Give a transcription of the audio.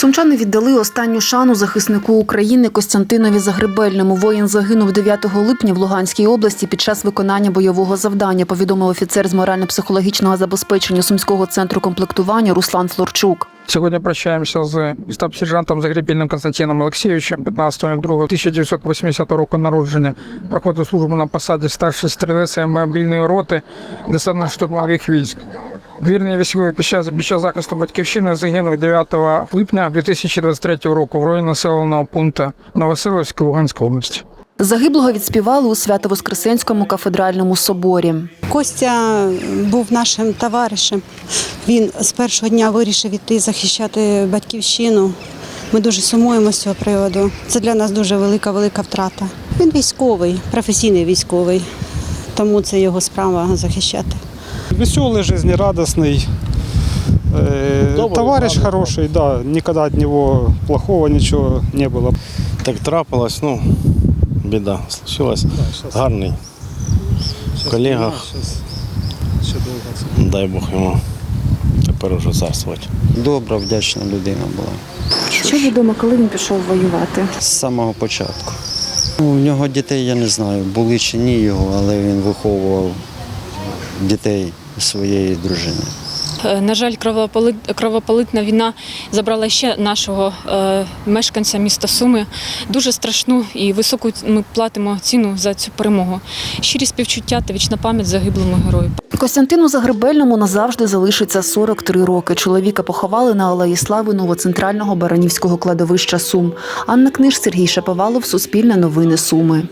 Сумчани віддали останню шану захиснику України Костянтинові Загребельному. Воїн загинув 9 липня в Луганській області під час виконання бойового завдання. Повідомив офіцер з морально-психологічного забезпечення Сумського центру комплектування Руслан Флорчук. Сьогодні прощаємося з штаб-сержантом Загребільним Константином Олексійовичем, 15.02.1980 року народження. Проходив службу на посаді старший стрілець мобільної роти десантно-штурмових військ. Вірний військовий під час, під час захисту батьківщини загинув 9 липня 2023 року в районі населеного пункту Новоселовськ Луганської області. Загиблого відспівали у Свято-Воскресенському кафедральному соборі. Костя був нашим товаришем. Він з першого дня вирішив іти захищати батьківщину. Ми дуже сумуємо з цього приводу. Це для нас дуже велика, велика втрата. Він військовий, професійний військовий, тому це його справа захищати Веселый, жизнерадостный. Э, товарищ хороший, да. Никогда от него плохого ничего не было. Так трапилось, ну, біда случилась. Гарний. В колегах, дай Бог йому тепер уже царствувати. Добра, вдячна людина була Що відомо, коли він пішов воювати? з самого початку. Ну, У нього дітей я не знаю, були чи ні його, але він виховував дітей своєї дружини. Е, На жаль, кровополит- кровополитна війна забрала ще нашого е, мешканця міста Суми. Дуже страшну і високу ми платимо ціну за цю перемогу. Щирі співчуття та вічна пам'ять загиблому герою. Костянтину Загребельному назавжди залишиться 43 роки. Чоловіка поховали на Алеї Слави новоцентрального Баранівського кладовища Сум. Анна Книж, Сергій Шаповалов, Суспільне новини Суми.